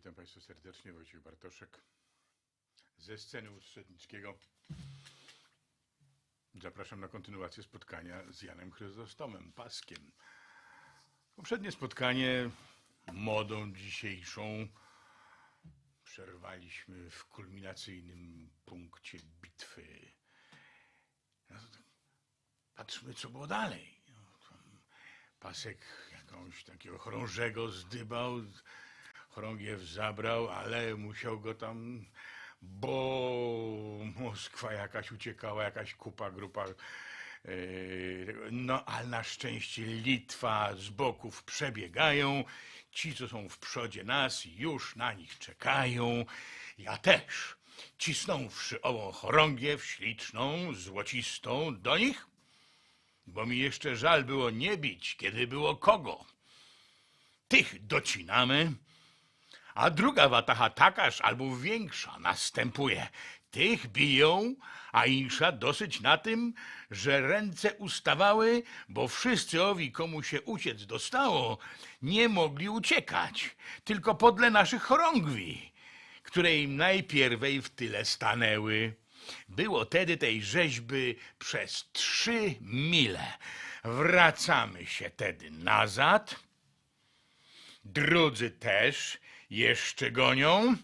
witam Państwa serdecznie. Wojciech Bartoszek ze sceny Ustrzelnickiego. Zapraszam na kontynuację spotkania z Janem Chryzostomem, Paskiem. Poprzednie spotkanie, modą dzisiejszą, przerwaliśmy w kulminacyjnym punkcie bitwy. No patrzmy, co było dalej. No, Pasek jakąś takiego chorążego zdybał, chorągiew zabrał, ale musiał go tam, bo Moskwa jakaś uciekała, jakaś kupa, grupa. tego. No, ale na szczęście Litwa z boków przebiegają. Ci, co są w przodzie nas, już na nich czekają. Ja też. Cisnąwszy ową chorągiew śliczną, złocistą do nich, bo mi jeszcze żal było nie bić, kiedy było kogo. Tych docinamy, a druga wataha takaż albo większa następuje. Tych biją, a insza dosyć na tym, że ręce ustawały, bo wszyscy owi, komu się uciec dostało, nie mogli uciekać, tylko podle naszych chorągwi, które im najpierwej w tyle stanęły. Było tedy tej rzeźby przez trzy mile. Wracamy się tedy nazad. Drudzy też jeszcze gonią.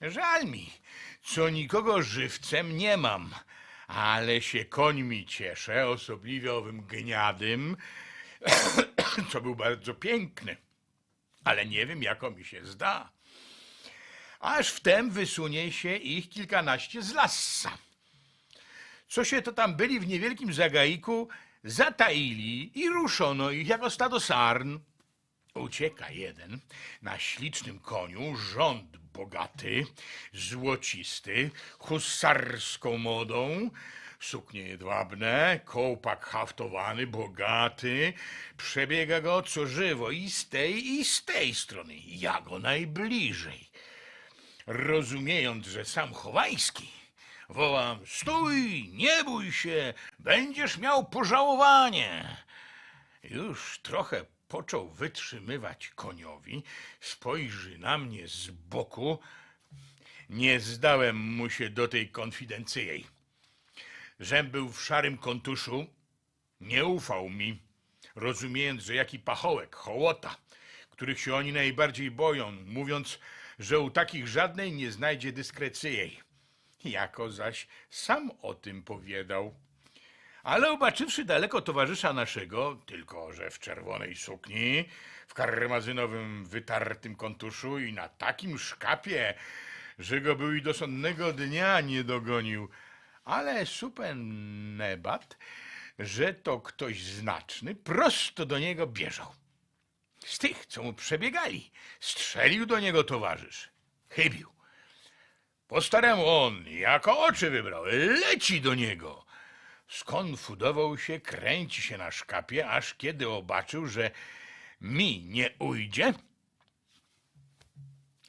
Żal mi, co nikogo żywcem nie mam, ale się końmi cieszę, osobliwie owym gniadym, co był bardzo piękny, ale nie wiem, jako mi się zda. Aż wtem wysunie się ich kilkanaście z lassa. Co się to tam byli w niewielkim zagaiku, zataili i ruszono ich jako stado sarn. Ucieka jeden na ślicznym koniu, rząd bogaty, złocisty, husarską modą, suknie jedwabne, kołpak haftowany, bogaty. Przebiega go co żywo i z tej, i z tej strony, ja go najbliżej. Rozumiejąc, że sam Chowajski, wołam, stój, nie bój się, będziesz miał pożałowanie. Już trochę począł wytrzymywać koniowi, spojrzy na mnie z boku. Nie zdałem mu się do tej konfidencyjej. Żem był w szarym kontuszu, nie ufał mi, rozumiejąc, że jaki pachołek, hołota, których się oni najbardziej boją, mówiąc, że u takich żadnej nie znajdzie dyskrecyjej. Jako zaś sam o tym powiadał. Ale obaczywszy daleko towarzysza naszego, tylko że w czerwonej sukni, w karmazynowym wytartym kontuszu i na takim szkapie, że go był i do sądnego dnia nie dogonił, ale supen nebat, że to ktoś znaczny, prosto do niego bieżał. Z tych, co mu przebiegali, strzelił do niego towarzysz. Chybił. Po staremu on, jako oczy wybrał, leci do niego. Skonfudował się, kręci się na szkapie, aż kiedy obaczył, że mi nie ujdzie,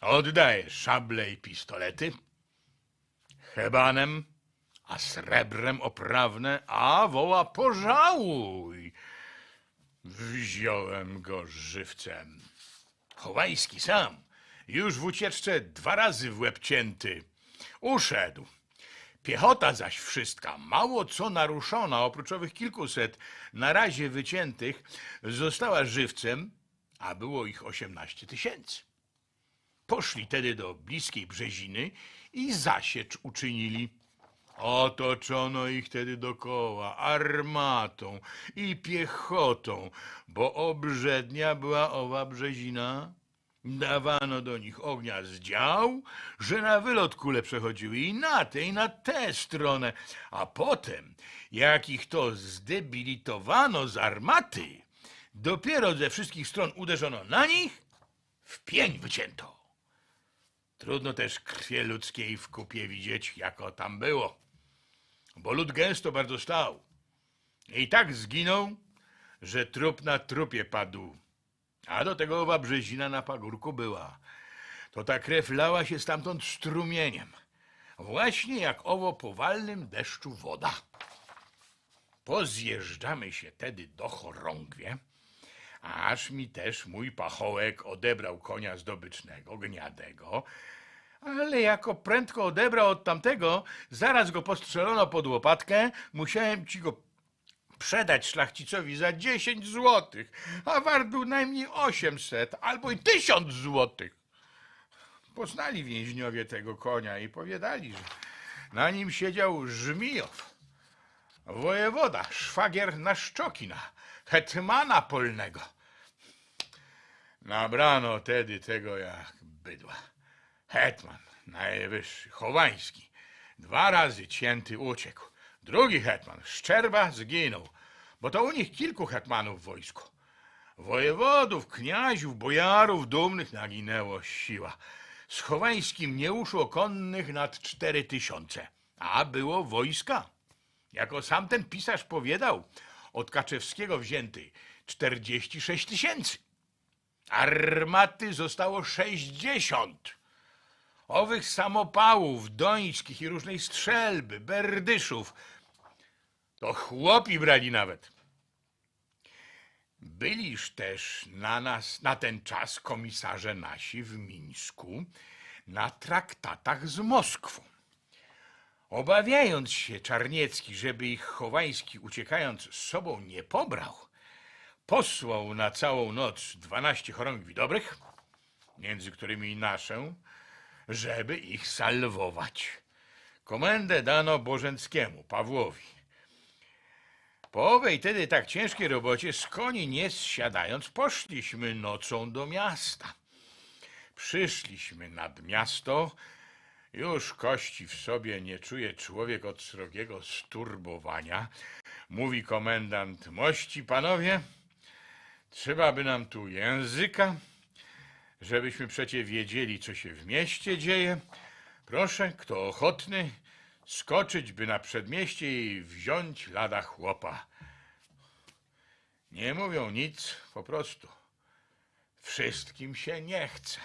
oddaje szable i pistolety, hebanem, a srebrem oprawne, a woła pożałuj. Wziąłem go żywcem. Chowajski sam, już w ucieczce dwa razy w łeb cięty, uszedł. Piechota zaś wszystka, mało co naruszona, oprócz owych kilkuset na razie wyciętych, została żywcem, a było ich osiemnaście tysięcy. Poszli tedy do bliskiej brzeziny i zasiecz uczynili. Otoczono ich tedy dokoła armatą i piechotą, bo obrzednia była owa brzezina. Dawano do nich ognia z dział, że na wylot kule przechodziły i na tę, i na tę stronę, a potem, jak ich to zdebilitowano z armaty, dopiero ze wszystkich stron uderzono na nich, w pień wycięto. Trudno też krwie ludzkiej w kupie widzieć, jako tam było, bo lud gęsto bardzo stał. I tak zginął, że trup na trupie padł. A do tego owa brzezina na pagórku była. To ta krew lała się stamtąd strumieniem. Właśnie jak owo po walnym deszczu woda. Pozjeżdżamy się tedy do chorągwie, aż mi też mój pachołek odebrał konia zdobycznego, gniadego, ale jako prędko odebrał od tamtego, zaraz go postrzelono pod łopatkę, musiałem ci go sprzedać szlachcicowi za 10 złotych, a wart był najmniej 800 albo i 1000 złotych. Poznali więźniowie tego konia i powiadali, że na nim siedział Żmijow, wojewoda, szwagier Naszczokina, hetmana polnego. Nabrano tedy tego jak bydła. Hetman, najwyższy, Chowański, dwa razy cięty uciekł. Drugi hetman, Szczerba, zginął, bo to u nich kilku hetmanów w wojsku. Wojewodów, kniaziów, bojarów dumnych naginęło siła. Z Chowańskim nie uszło konnych nad cztery tysiące, a było wojska. Jako sam ten pisarz powiadał, od Kaczewskiego wzięty 46 tysięcy. Armaty zostało 60. Owych samopałów, dońskich i różnej strzelby, berdyszów, to chłopi brali nawet. Byliż też na nas, na ten czas komisarze nasi w Mińsku na traktatach z Moskwą. Obawiając się Czarniecki, żeby ich Chowański uciekając z sobą nie pobrał, posłał na całą noc dwanaście chorągwi dobrych, między którymi i naszę, żeby ich salwować. Komendę dano Bożenckiemu, Pawłowi. Po owej tedy tak ciężkiej robocie z koni nie zsiadając, poszliśmy nocą do miasta. Przyszliśmy nad miasto, już kości w sobie nie czuje człowiek od srogiego sturbowania. Mówi komendant, mości panowie, trzeba by nam tu języka, żebyśmy przecie wiedzieli, co się w mieście dzieje. Proszę, kto ochotny, skoczyć by na przedmieście i wziąć lada chłopa. Nie mówią nic, po prostu. Wszystkim się nie chce.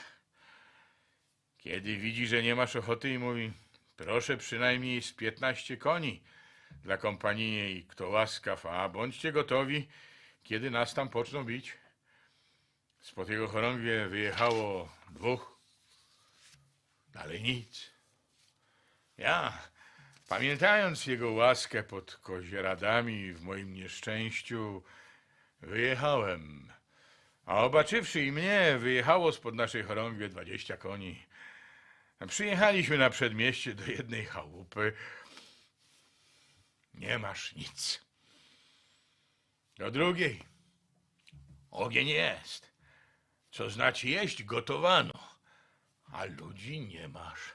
Kiedy widzi, że nie masz ochoty i mówi, proszę przynajmniej z piętnaście koni dla kompanii i kto łaskaw, a bądźcie gotowi, kiedy nas tam poczną bić. Spod jego chorągwie wyjechało dwóch, dalej nic. Ja, pamiętając jego łaskę pod kozieradami w moim nieszczęściu, wyjechałem. A obaczywszy i mnie, wyjechało spod naszej chorągwie dwadzieścia koni. Przyjechaliśmy na przedmieście do jednej chałupy. Nie masz nic. Do drugiej. Ogień jest. Co znaczy jeść, gotowano. A ludzi nie masz.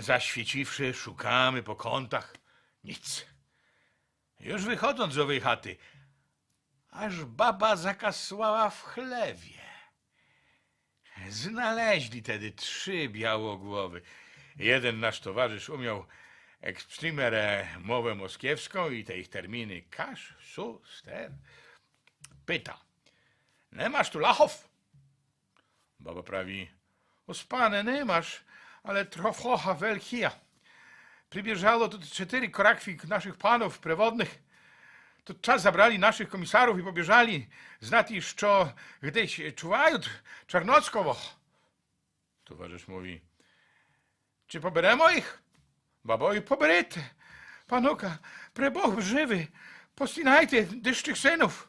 Zaświeciwszy, szukamy po kątach. Nic. Już wychodząc z owej chaty, aż baba zakasłała w chlewie. Znaleźli tedy trzy białogłowy. Jeden nasz towarzysz umiał eksprimere mowę moskiewską i te ich terminy kasz, su, ster. Pyta, nie masz tu lachów? Baba prawi, o spane, nie masz, ale trofocha welchia. Przybieżało tu cztery korakwi naszych panów prewodnych. To czas zabrali naszych komisarów i pobieżali znati, що gdyś czuwają Czarnockowo. Towarzysz mówi, czy poberemo ich? Babo i poberete. Panuka, preboch żywy, postinajcie dyszczych synów.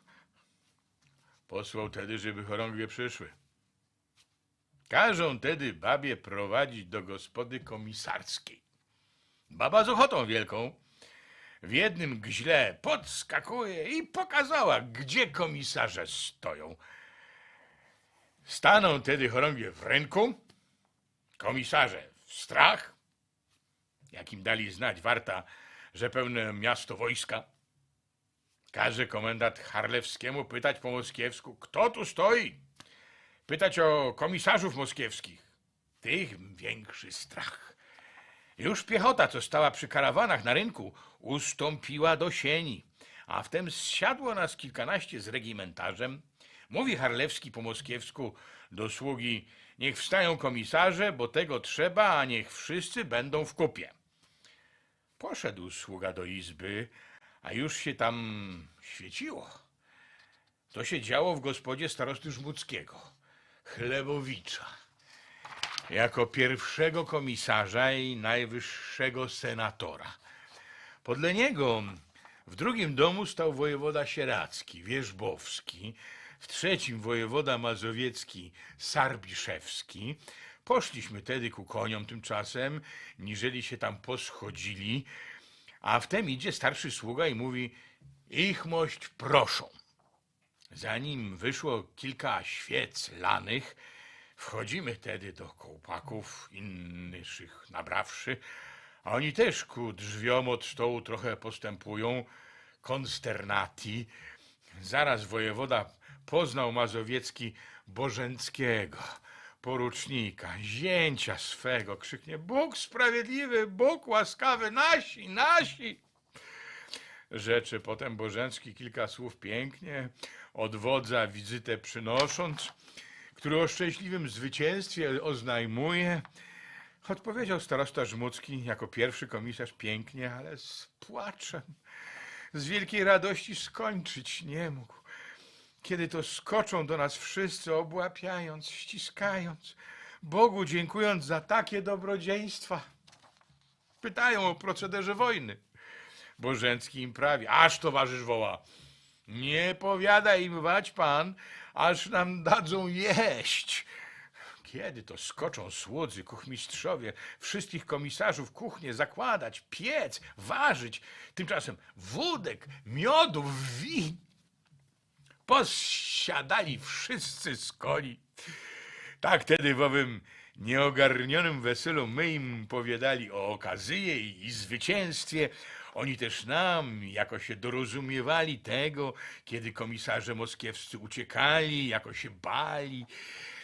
Posłał tedy, żeby chorągwie przyszły. Każą tedy babie prowadzić do gospody komisarskiej. Baba z ochotą wielką w jednym gźle podskakuje i pokazała, gdzie komisarze stoją. Staną tedy chorągwie w ręku, komisarze w strach, jakim dali znać warta, że pełne miasto wojska. Każe komendant Harlewskiemu pytać po moskiewsku, kto tu stoi? Pytać o komisarzów moskiewskich. Tych większy strach. Już piechota, co stała przy karawanach na rynku, ustąpiła do sieni, a wtem zsiadło nas kilkanaście z regimentarzem. Mówi Harlewski po moskiewsku do sługi, niech wstają komisarze, bo tego trzeba, a niech wszyscy będą w kupie. Poszedł sługa do izby, a już się tam świeciło. To się działo w gospodzie starosty Żmudzkiego, Chlebowicza. Jako pierwszego komisarza i najwyższego senatora. Podle niego w drugim domu stał wojewoda sieradzki, Wierzbowski, w trzecim wojewoda mazowiecki, Sarbiszewski. Poszliśmy tedy ku koniom tymczasem, niżeli się tam poschodzili, a wtem idzie starszy sługa i mówi, ich mość proszą. Zanim wyszło kilka świec lanych, wchodzimy tedy do kołpaków, innych nabrawszy, a oni też ku drzwiom od stołu trochę postępują, konsternati. Zaraz wojewoda poznał Mazowiecki Bożęckiego, porucznika, zięcia swego. Krzyknie, Bóg sprawiedliwy, Bóg łaskawy, nasi, nasi rzeczy. Potem Bożencki kilka słów pięknie od wodza wizytę przynosząc, który o szczęśliwym zwycięstwie oznajmuje. Odpowiedział starosta Żmudzki jako pierwszy komisarz pięknie, ale z płaczem. Z wielkiej radości skończyć nie mógł. Kiedy to skoczą do nas wszyscy, obłapiając, ściskając, Bogu dziękując za takie dobrodziejstwa. Pytają o procederze wojny. Bożencki im prawi, aż towarzysz woła. Nie powiada im wać pan, aż nam dadzą jeść. Kiedy to skoczą słudzy, kuchmistrzowie, wszystkich komisarzów kuchnię zakładać, piec, ważyć, tymczasem wódek, miodów, win. Posiadali wszyscy z koni. Tak tedy w owym nieogarnionym weselu my im powiadali o okazyje i zwycięstwie. Oni też nam jako się dorozumiewali tego, kiedy komisarze moskiewscy uciekali, jako się bali,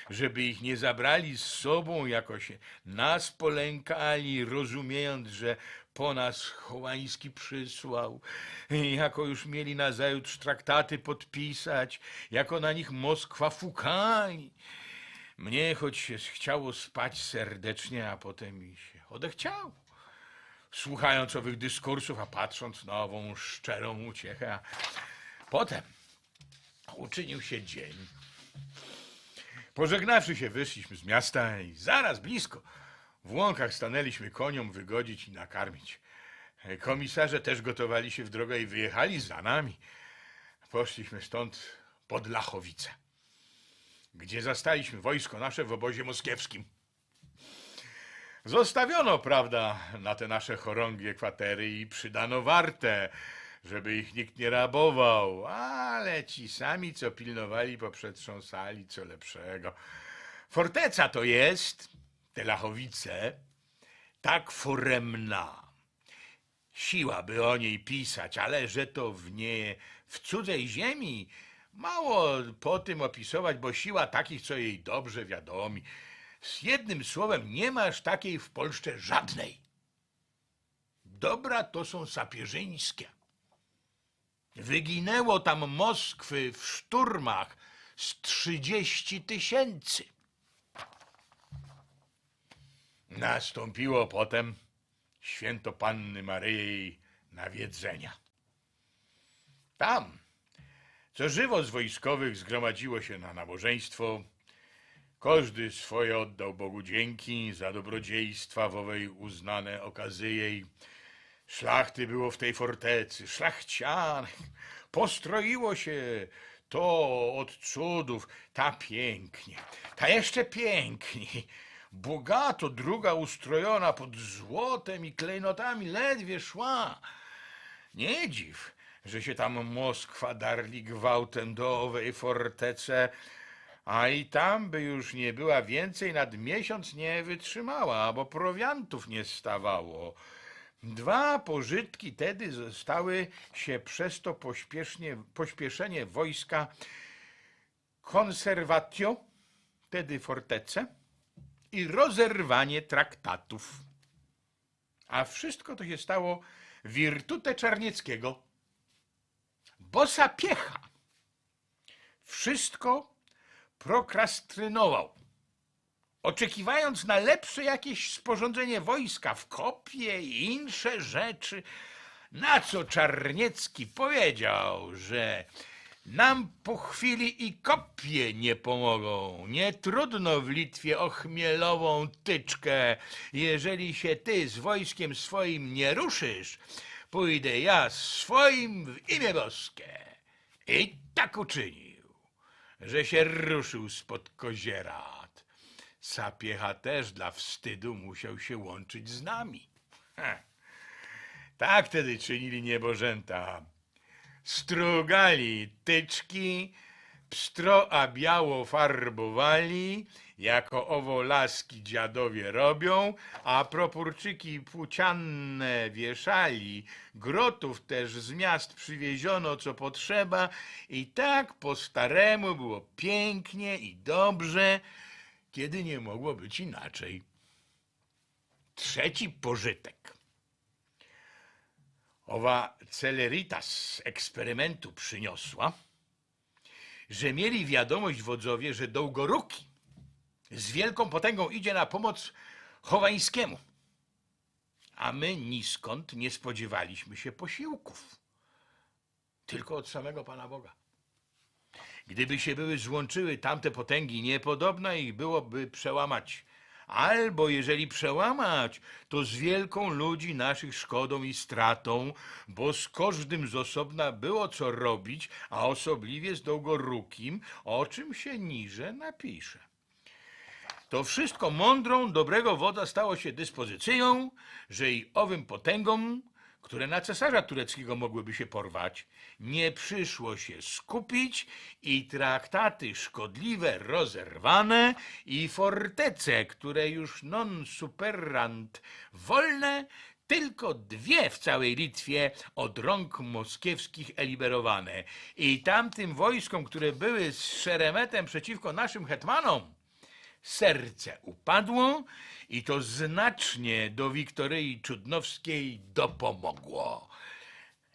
żeby ich nie zabrali z sobą, jako się nas polękali, rozumiejąc, że po nas Chołański przysłał, jako już mieli nazajutrz traktaty podpisać, jako na nich Moskwa fukali. Mnie choć się chciało spać serdecznie, a potem mi się odechciało. Słuchając owych dyskursów, a patrząc na ową szczerą uciechę, a potem uczynił się dzień. Pożegnawszy się, wyszliśmy z miasta i zaraz blisko w łąkach stanęliśmy koniom wygodzić i nakarmić. Komisarze też gotowali się w drogę i wyjechali za nami. Poszliśmy stąd pod Lachowice, gdzie zastaliśmy wojsko nasze w obozie moskiewskim. Zostawiono, prawda, na te nasze chorągie kwatery i przydano warte, żeby ich nikt nie rabował, ale ci sami, co pilnowali, poprzetrząsali co lepszego. Forteca to jest, te Lachowice, tak foremna. Siła by o niej pisać, ale że to w nie w cudzej ziemi mało po tym opisować, bo siła takich, co jej dobrze wiadomi. Z jednym słowem, nie masz takiej w Polsce żadnej. Dobra to są sapieżyńskie. Wyginęło tam Moskwy w szturmach z trzydzieści tysięcy. Nastąpiło potem święto Panny Maryi nawiedzenia. Tam, co żywo z wojskowych zgromadziło się na nabożeństwo, każdy swoje oddał Bogu dzięki za dobrodziejstwa w owej uznane okazyje i szlachty było w tej fortecy, szlachcianych, postroiło się to od cudów, ta pięknie, ta jeszcze piękniej, bogato druga ustrojona pod złotem i klejnotami ledwie szła. Nie dziw, że się tam Moskwa darli gwałtem do owej fortece, a i tam by już nie była więcej, nad miesiąc nie wytrzymała, bo prowiantów nie stawało. Dwa pożytki tedy zostały się przez to pośpiesznie, pośpieszenie wojska konserwatio, tedy fortece, i rozerwanie traktatów. A wszystko to się stało wirtute Czarnieckiego. Bosa piecha. Wszystko prokrastynował. Oczekiwając na lepsze jakieś sporządzenie wojska w kopie i inne rzeczy, na co Czarniecki powiedział, że Nam po chwili i kopie nie pomogą. Nie trudno w Litwie o chmielową tyczkę. Jeżeli się ty z wojskiem swoim nie ruszysz, pójdę ja swoim w imię boskie. I tak uczynił, że się ruszył spod kozierat. Sapiecha też dla wstydu musiał się łączyć z nami. Tak wtedy czynili niebożęta. Strugali tyczki, pstro a biało farbowali, jako owo laski dziadowie robią, a propórczyki płócianne wieszali, grotów też z miast przywieziono co potrzeba i tak po staremu było pięknie i dobrze, kiedy nie mogło być inaczej. Trzeci pożytek. Owa celerita z eksperymentu przyniosła, że mieli wiadomość wodzowie, że Dołgoruki z wielką potęgą idzie na pomoc Chowańskiemu. A my niskąd nie spodziewaliśmy się posiłków. Tylko od samego Pana Boga. Gdyby się były złączyły tamte potęgi, niepodobna ich byłoby przełamać. Albo jeżeli przełamać, to z wielką ludzi naszych szkodą i stratą, bo z każdym z osobna było co robić, a osobliwie z Dołgorukim, o czym się niże napisze. To wszystko mądrą, dobrego wodza stało się dyspozycją, że i owym potęgom, które na cesarza tureckiego mogłyby się porwać, nie przyszło się skupić i traktaty szkodliwe rozerwane i fortece, które już non superant wolne, tylko dwie w całej Litwie od rąk moskiewskich eliberowane. I tamtym wojskom, które były z szeremetem przeciwko naszym hetmanom, serce upadło i to znacznie do Wiktoryi Czudnowskiej dopomogło.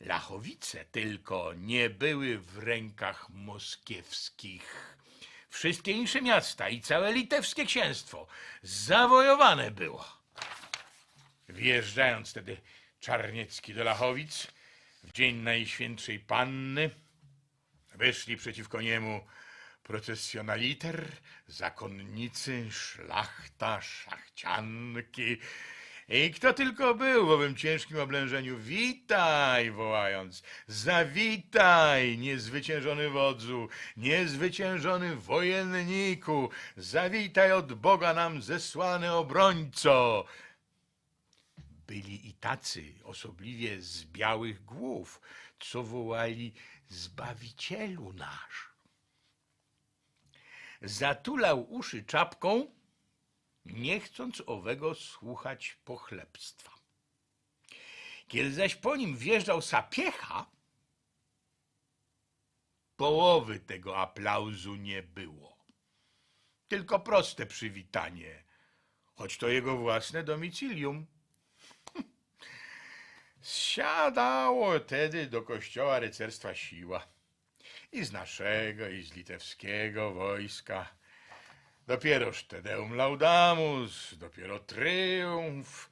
Lachowice tylko nie były w rękach moskiewskich. Wszystkie insze miasta i całe litewskie księstwo zawojowane było. Wjeżdżając wtedy Czarniecki do Lachowic w dzień Najświętszej Panny, wyszli przeciwko niemu procesjonaliter, zakonnicy, szlachta, szlachcianki i kto tylko był w owym ciężkim oblężeniu. Witaj, wołając, zawitaj, niezwyciężony wodzu, niezwyciężony wojenniku, zawitaj od Boga nam zesłany obrońco. Byli i tacy, osobliwie z białych głów, co wołali Zbawicielu nasz zatulał uszy czapką, nie chcąc owego słuchać pochlebstwa. Kiedy zaś po nim wjeżdżał sapiecha, połowy tego aplauzu nie było. Tylko proste przywitanie, choć to jego własne domicilium. Zsiadało tedy do kościoła rycerstwa siła i z naszego, i z litewskiego wojska. Dopieroż Tedeum Laudamus, dopiero triumf,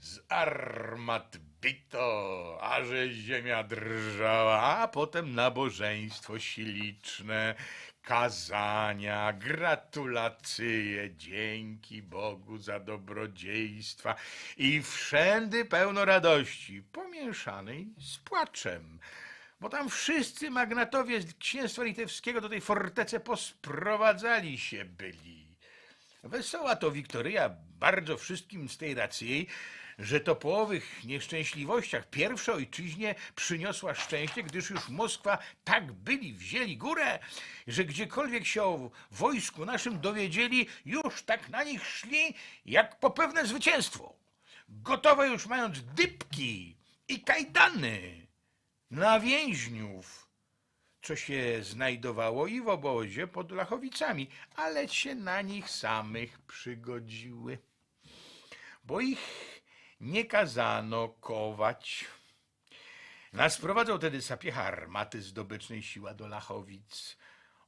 z armat bito, aże ziemia drżała, a potem nabożeństwo siliczne, kazania, gratulacje, dzięki Bogu za dobrodziejstwa. I wszędy pełno radości, pomieszanej z płaczem bo tam wszyscy magnatowie z księstwa litewskiego do tej fortecy posprowadzali się byli. Wesoła to Wiktoryja bardzo wszystkim z tej racji, że to po owych nieszczęśliwościach pierwsza ojczyźnie przyniosła szczęście, gdyż już Moskwa tak byli wzięli górę, że gdziekolwiek się o wojsku naszym dowiedzieli, już tak na nich szli, jak po pewne zwycięstwo. Gotowe już mając dybki i kajdany na więźniów, co się znajdowało i w obozie pod Lachowicami, ale się na nich samych przygodziły, bo ich nie kazano kować. Nas sprowadzał tedy sapiecha armaty zdobycznej siła do Lachowic,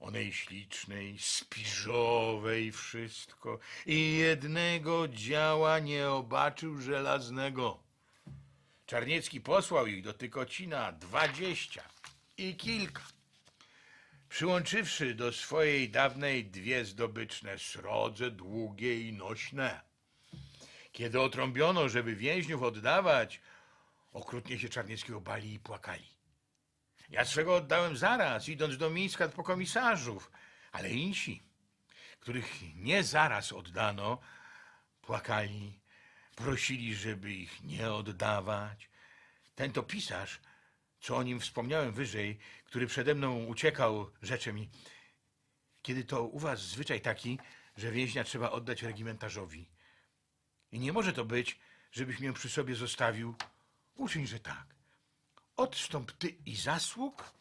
onej ślicznej, spiżowej wszystko i jednego działa nie obaczył żelaznego. Czarniecki posłał ich do Tykocina dwadzieścia i kilka. przyłączywszy do swojej dawnej dwie zdobyczne srodze, długie i nośne. Kiedy otrąbiono, żeby więźniów oddawać, okrutnie się Czarnieckiego bali i płakali. Ja swego oddałem zaraz, idąc do Mińska po komisarzów, ale insi, których nie zaraz oddano, płakali, prosili, żeby ich nie oddawać. Ten to pisarz, co o nim wspomniałem wyżej, który przede mną uciekał, rzecze mi, kiedy to u was zwyczaj taki, że więźnia trzeba oddać regimentarzowi. I nie może to być, żebyś mnie przy sobie zostawił. Uczyń, że tak. Odstąp ty i zasług,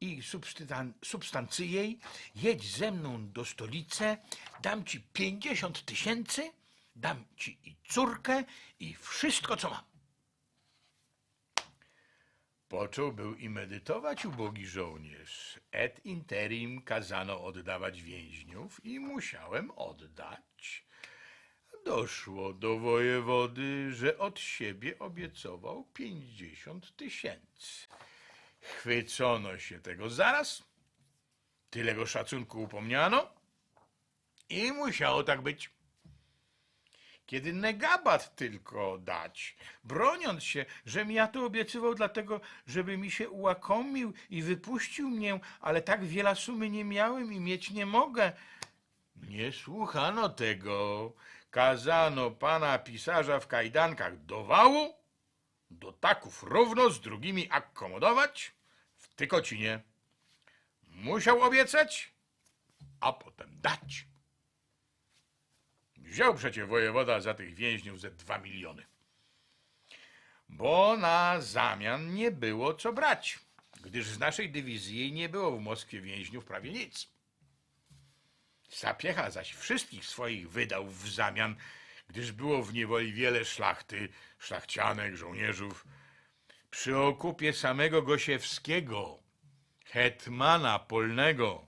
i substan- substancji jej, jedź ze mną do stolicy, dam ci pięćdziesiąt tysięcy, dam ci i córkę, i wszystko, co mam. Począł był i medytować ubogi żołnierz. Et interim kazano oddawać więźniów i musiałem oddać. Doszło do wojewody, że od siebie obiecował pięćdziesiąt tysięcy. Chwycono się tego zaraz, tyle go szacunku upomniano i musiało tak być. Kiedy negabat tylko dać, broniąc się, żem ja to obiecywał dlatego, żeby mi się ułakomił i wypuścił mnie, ale tak wiele sumy nie miałem i mieć nie mogę. Nie słuchano tego. Kazano pana pisarza w kajdankach do wału, do taków równo z drugimi akomodować w Tykocinie. Musiał obiecać, a potem dać. Wziął przecie wojewoda za tych więźniów ze dwa miliony. Bo na zamian nie było co brać, gdyż z naszej dywizji nie było w Moskwie więźniów prawie nic. Sapiecha zaś wszystkich swoich wydał w zamian, gdyż było w niewoli wiele szlachty, szlachcianek, żołnierzów. Przy okupie samego Gosiewskiego, hetmana polnego,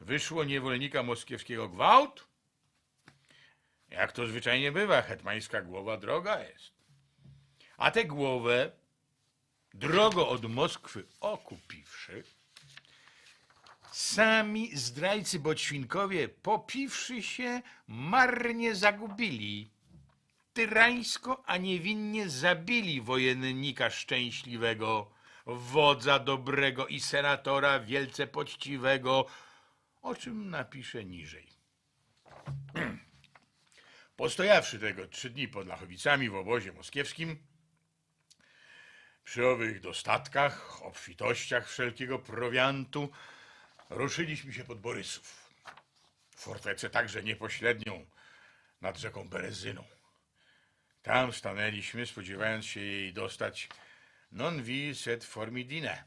wyszło niewolnika moskiewskiego gwałt, jak to zwyczajnie bywa, hetmańska głowa droga jest. A tę głowę, drogo od Moskwy okupiwszy, sami zdrajcy boćwinkowie, popiwszy się, marnie zagubili. Tyrańsko, a niewinnie zabili wojennika szczęśliwego, wodza dobrego i senatora wielce poczciwego, o czym napiszę niżej. Postojawszy tego trzy dni pod Lachowicami w obozie moskiewskim, przy owych dostatkach, obfitościach wszelkiego prowiantu, ruszyliśmy się pod Borysów. Fortecę także niepośrednią nad rzeką Berezyną. Tam stanęliśmy, spodziewając się jej dostać non vi sed formidine.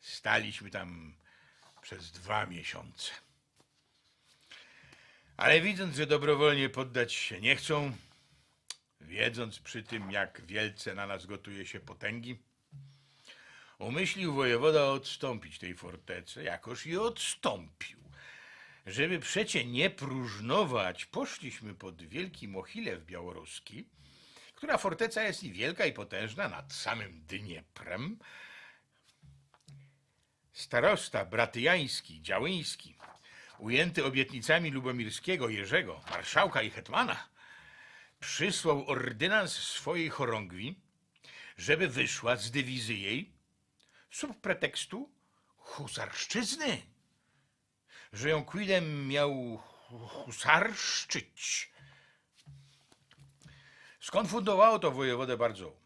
Staliśmy tam przez dwa miesiące. Ale widząc, że dobrowolnie poddać się nie chcą, wiedząc przy tym, jak wielce na nas gotuje się potęgi, umyślił wojewoda odstąpić tej fortecy, jakoż i odstąpił. Żeby przecie nie próżnować, poszliśmy pod Wielki Mochilew Białoruski, która forteca jest i wielka i potężna nad samym Dnieprem. Starosta bratyjański, działyński, ujęty obietnicami Lubomirskiego, Jerzego, marszałka i hetmana, przysłał ordynans swojej chorągwi, żeby wyszła z dywizy jej sub pretekstu husarszczyzny, że ją quidem miał hu- husarszczyć. Skonfundowało to wojewodę bardzo,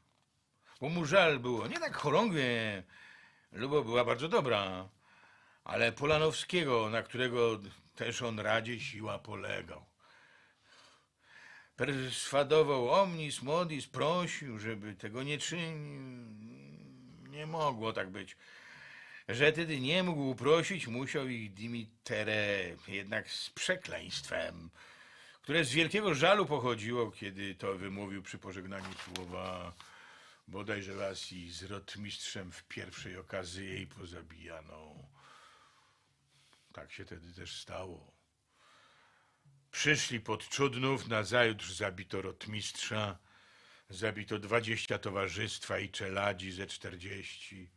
bo mu żal było nie tak chorągwie, Lubo była bardzo dobra, ale Polanowskiego, na którego też on radzie siła polegał. Perswadował omnis modis, prosił, żeby tego nie czynił. Nie mogło tak być. Że tedy nie mógł prosić, musiał ich dimitere, jednak z przekleństwem, które z wielkiego żalu pochodziło, kiedy to wymówił przy pożegnaniu słowa bodajże was i z rotmistrzem w pierwszej okazji jej pozabijano. Tak się wtedy też stało. Przyszli pod Czudnów, nazajutrz zabito rotmistrza, zabito dwadzieścia towarzystwa i czeladzi ze czterdzieści.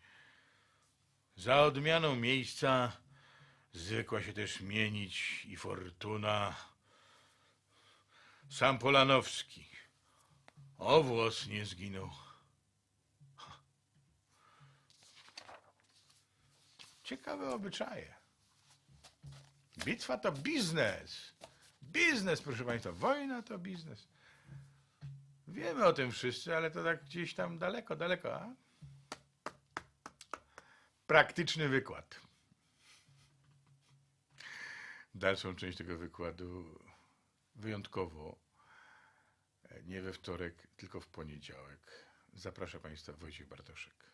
Za odmianą miejsca zwykła się też mienić i fortuna. Sam Polanowski o włos nie zginął. Ciekawe obyczaje. Bitwa to biznes. Biznes, proszę Państwa. Wojna to biznes. Wiemy o tym wszyscy, ale to tak gdzieś tam daleko, daleko. A? Praktyczny wykład. Dalszą część tego wykładu wyjątkowo e, nie we wtorek, tylko w poniedziałek. Zapraszam Państwa Wojciech Bartoszek.